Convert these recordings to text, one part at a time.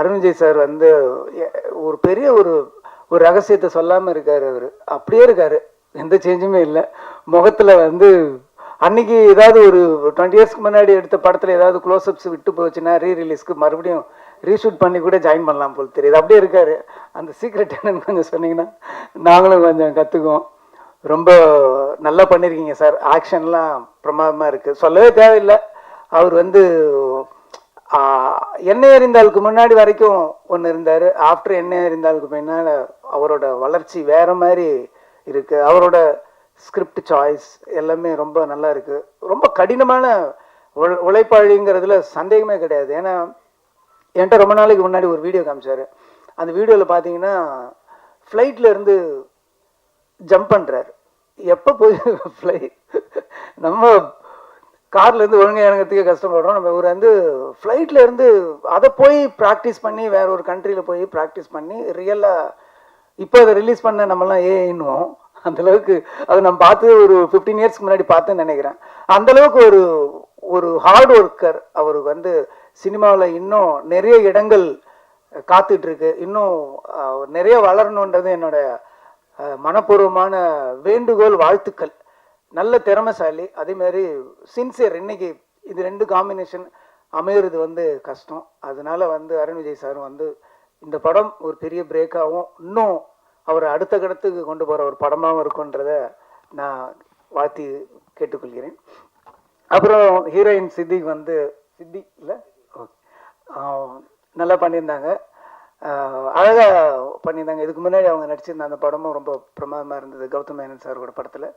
Arun Vijay sir வந்து ஒரு பெரிய ஒரு ஒரு ரகசியத்தை சொல்லாமல் இருக்கார் அவர். அப்படியே இருக்கார். எந்த சேஞ்சுமே இல்லை. முகத்தில் வந்து அன்னைக்கு ஏதாவது ஒரு டுவெண்ட்டி இயர்ஸ்க்கு முன்னாடி எடுத்த படத்தில் ஏதாவது க்ளோஸ்அப்ஸ் விட்டு போச்சுன்னா ரீ ரிலீஸ்க்கு மறுபடியும் ரீஷூட் பண்ணி கூட ஜாயின் பண்ணலாம் போல் தெரியுது. அப்படியே இருக்காரு. அந்த சீக்ரெட் என்னன்னு கொஞ்சம் சொன்னீங்கன்னா நாங்களும் கொஞ்சம் கற்றுக்குவோம் ரொம்ப நல்லா பண்ணியிருக்கீங்க சார். ஆக்ஷன்லாம் பிரமாதமாக இருக்குது சொல்லவே தேவையில்லை. அவர் வந்து எண்ணெய் எறிந்தாளுக்கு முன்னாடி வரைக்கும் ஒன்று இருந்தார். ஆஃப்டர் எண்ணெய் எறிந்தாளுக்கு பின்னால் அவரோட வளர்ச்சி வேறு மாதிரி இருக்குது அவரோட ஸ்கிரிப்ட் சாய்ஸ் எல்லாமே ரொம்ப நல்லா இருக்குது ரொம்ப கடினமான உழ உழைப்பாளிங்கிறதுல சந்தேகமே கிடையாது. ஏன்னா என்கிட்ட ரொம்ப நாளைக்கு முன்னாடி ஒரு வீடியோ காமிச்சாரு. அந்த வீடியோவில் பார்த்தீங்கன்னா ஃப்ளைட்டில் இருந்து ஜம்ப் பண்ணுறாரு எப்போ போய் ஃப்ளைட் நம்ம கார்லேருந்து ஒழுங்காக இறங்கிறதுக்கே கஷ்டப்படுறோம். நம்ம இவர் வந்து ஃப்ளைட்ல இருந்து அதை போய் ப்ராக்டிஸ் பண்ணி வேற ஒரு கண்ட்ரியில் போய் ப்ராக்டிஸ் பண்ணி ரியலாக இப்போ அதை ரிலீஸ் பண்ண நம்மலாம் ஏ அந்த அளவுக்கு அதை நம்ம பார்த்து ஒரு ஃபிஃப்டீன் இயர்ஸ்க்கு முன்னாடி பார்த்தேன்னு நினைக்கிறேன். அந்தளவுக்கு ஒரு ஒரு ஹார்ட் ஒர்க்கர் அவருக்கு வந்து சினிமாவில் இன்னும் நிறைய இடங்கள் காத்துட்ருக்கு. இன்னும் நிறைய வளரணுன்றது என்னோட மனப்பூர்வமான வேண்டுகோள் வாழ்த்துக்கள். நல்ல திறமைசாலி அதே மாதிரி சின்சியர் இன்னைக்கு இது ரெண்டு காம்பினேஷன் அமையிறது வந்து கஷ்டம். அதனால வந்து அருண் விஜய் சார் வந்து இந்த படம் ஒரு பெரிய பிரேக்காகவும் இன்னும் அவர் அடுத்த கடத்துக்கு கொண்டு போகிற ஒரு படமாகவும் இருக்குன்றத நான் வாழ்த்தி கேட்டுக்கொள்கிறேன். அப்புறம் ஹீரோயின் சித்திக் வந்து சித்தி இல்லை? நல்லா பண்ணியிருந்தாங்க. அழகாக பண்ணியிருந்தாங்க. இதுக்கு முன்னாடி அவங்க நடிச்சிருந்த அந்த படமும் ரொம்ப பிரமாதமாக இருந்தது. கௌதம் மேனன் சாரோட படத்தில்.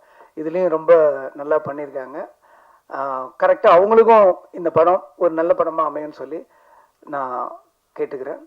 இதுலேயும் ரொம்ப நல்லா பண்ணியிருக்காங்க. கரெக்டாக அவங்களுக்கும் இந்த படம் ஒரு நல்ல படமாக அமையும்னு சொல்லி நான் கேட்டுக்கிறேன்.